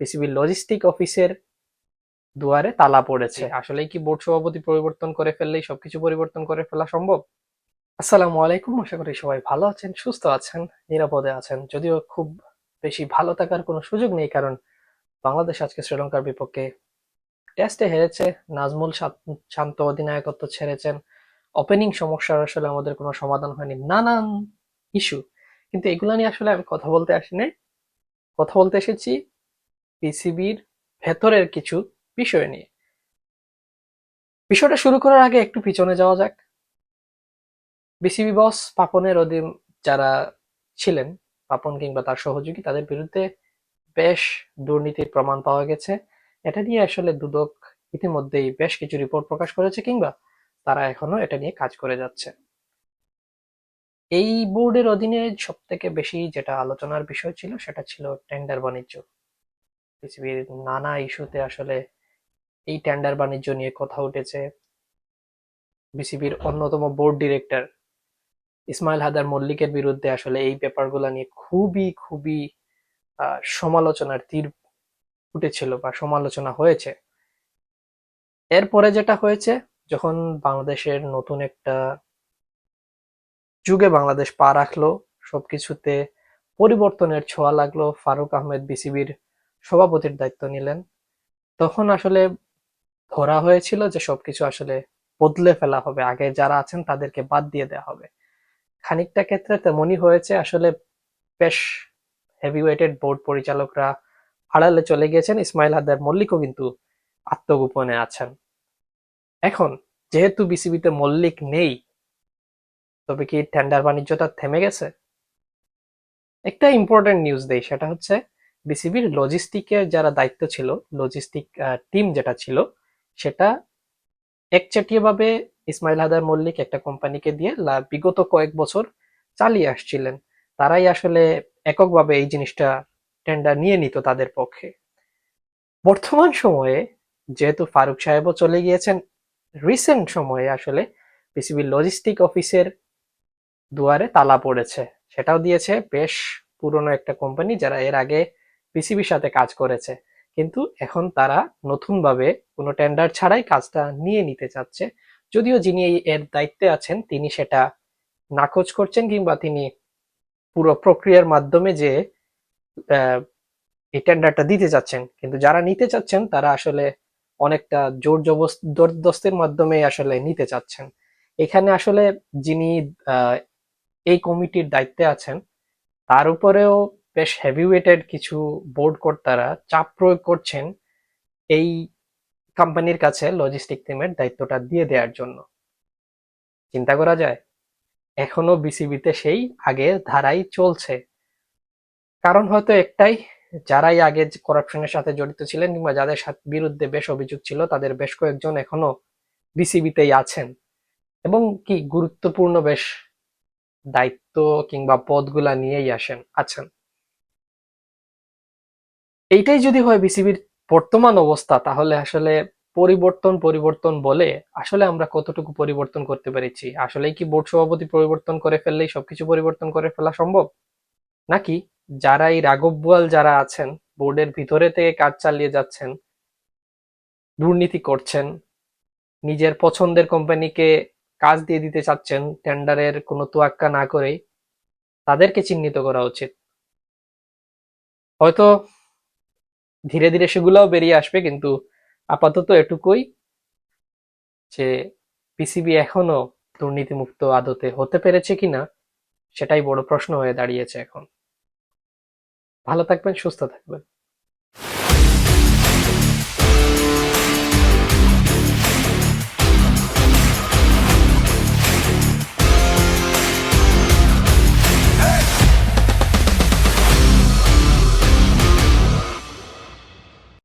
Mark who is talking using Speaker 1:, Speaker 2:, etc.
Speaker 1: পিসিবির logistic অফিসের দুয়ারে তালা পড়েছে। আসলেই কি বোর্ড সভাপতি পরিবর্তন করে ফেললেই সবকিছু পরিবর্তন করে ফেলা সম্ভব? আসসালামু আলাইকুম আশা করি সবাই ভালো আছেন সুস্থ আছেন নিরাপদে আছেন। যদিও খুব বেশি ভালো থাকার কোনো সুযোগ নেই কারণ বাংলাদেশ আজকে শ্রীলঙ্কার বিপক্ষে টেস্টে হেরেছে নাজমুল শান্ত অধিনায়কত্ব ছেড়েছেন। ওপেনিং সমস্যার আসলে আমাদের কোনো সমাধান হয়নি। নানান ইস্যু কিন্তু এগুলো নিয়ে আসলে আমি কথা বলতে আসিনি। কথা বলতে এসেছি পিসিবির ভেতরের কিছু বিষয় নিয়ে। বিষয়টা শুরু করার আগে একটু পিছনে যাওয়া যাক। বিসিবি বস পাপনের অধীন যারা ছিলেন, পাপন কিংবা তার সহযোগী, তাদের বিরুদ্ধে বেশ দুর্নীতির প্রমাণ পাওয়া গেছে। এটা নিয়ে আসলে দুদক ইতিমধ্যেই বেশ কিছু রিপোর্ট প্রকাশ করেছে কিংবা তারা এখনও এটা নিয়ে কাজ করে যাচ্ছে। এই বোর্ডের অধীনে সব থেকে বেশি যেটা আলোচনার বিষয় ছিল, সেটা ছিল টেন্ডার বাণিজ্য। পৃথিবীর নানা ইস্যুতে আসলে এই টেন্ডার বাণিজ্য নিয়ে কথা উঠেছে। বিসিবির অন্যতম বোর্ড ডিরেক্টর ইসমাইল হাদার মল্লিকের বিরুদ্ধে আসলে এই ব্যাপারগুলো নিয়ে খুবই খুবই সমালোচনার তীর উঠেছিল বা সমালোচনা হয়েছে। এরপরে যেটা হয়েছে, যখন বাংলাদেশের নতুন একটা যুগে বাংলাদেশ পা রাখল, সবকিছুতে পরিবর্তনের ছোঁয়া লাগল, ফারুক আহমেদ বিসিবির সভাপতির দায়িত্ব নিলেন। তখন আসলে ধরা হয়েছিল যে সবকিছু আসলে বদলে ফেলা হবে। আগে যারা আছেন তাদেরকে বাদ দিয়ে দেওয়া হবে। খানিকটা ক্ষেত্রে তেমনই হয়েছে, আসলে বেশ হেভিওয়েটেড বোর্ড পরিচালকরা আড়ালে চলে গিয়েছেন। ইসমাইল হাদার মল্লিকও কিন্তু আত্মগোপনে আছেন। এখন যেহেতু বিসিবিতে মল্লিক নেই, তবে কি টেন্ডার বাণিজ্যটা থেমে গেছে? একটা ইম্পর্টেন্ট নিউজ দেই, সেটা হচ্ছে বিসিবির লজিস্টিকের যারা দায়িত্ব ছিল লজিস্টিক টিম যেটা ছিল, সেটা একচেটিয়াভাবে ইসমাইল হায়দার মল্লিক একটা কোম্পানিকে দিয়ে বিগত কয়েক বছর চালিয়ে আসছিলেন। তারাই আসলে এককভাবে এই জিনিসটা টেন্ডার নিয়ে নিত তাদের পক্ষে। বর্তমান সময়ে যেহেতু ফারুক সাহেবও চলে গিয়েছেন রিসেন্ট সময়ে আসলে পিসিবির লজিস্টিক অফিসের দুয়ারে তালা পড়েছে। সেটাও দিয়েছে বেশ পুরনো একটা কোম্পানি যারা এর আগে পিসিবির সাথে কাজ করেছে। কিন্তু এখন তারা নতুনভাবে কোনো টেন্ডার ছাড়াই কাজটা নিয়ে নিতে চাচ্ছে। যদিও যিনি এর দায়িত্বে আছেন, তিনি সেটা নাকচ করছেন কিংবা তিনি পুরো প্রক্রিয়ার মাধ্যমে যে এই টেন্ডারটা দিতে চাচ্ছেন। কিন্তু যারা নিতে চাচ্ছেন, তারা আসলে অনেকটা জোর জবরদস্তের মাধ্যমে আসলে নিতে চাচ্ছেন। এখানে আসলে যিনি এই কমিটির দায়িত্বে আছেন, তার উপরেও বেশ হেভিওয়েটেড কিছু বোর্ড কর্তারা চাপ প্রয়োগ করছেন এই কোম্পানির কাছে লজিস্টিক টিমের দায়িত্বটা দিয়ে দেওয়ার জন্য। চিন্তা করা যায়, এখনও বিসিবিতে সেই আগের ধারাই চলছে। কারণ হয়তো একটাই, যারাই আগে করাপশনের সাথে জড়িত ছিলেন কিংবা যাদের সাথে, বিরুদ্ধে বেশ অভিযোগ ছিল, তাদের বেশ কয়েকজন এখনও বিসিবিতেই আছেন। এবং কি, গুরুত্বপূর্ণ বেশ দায়িত্ব কিংবা পদগুলা নিয়েই আসেন, আছেন। এইটাই যদি হয় বিসিবির বর্তমান অবস্থা, তাহলে আসলে পরিবর্তন পরিবর্তন বলে আসলে আমরা কতটুকু পরিবর্তন করতে পেরেছি? আসলেই কি বোর্ড সভাপতি পরিবর্তন করে ফেললেই সবকিছু পরিবর্তন করে ফেলা সম্ভব? নাকি যারা এই রাঘব বোয়াল যারা আছেন, বোর্ডের ভিতরে থেকে কাজ চালিয়ে যাচ্ছেন, দুর্নীতি করছেন, নিজের পছন্দের কোম্পানিকে কাজ দিয়ে দিতে চাচ্ছেন, টেন্ডারের কোনো তোয়াক্কা না করেই, তাদেরকে চিহ্নিত করা উচিত। হয়তো ধীরে ধীরে সেগুলাও বেরিয়ে আসবে, কিন্তু আপাতত এটুকুই যে পিসিবি এখনও দুর্নীতিমুক্ত আদতে হতে পেরেছে কিনা, সেটাই বড় প্রশ্ন হয়ে দাঁড়িয়েছে এখন। ভালো থাকবেন, সুস্থ থাকবেন।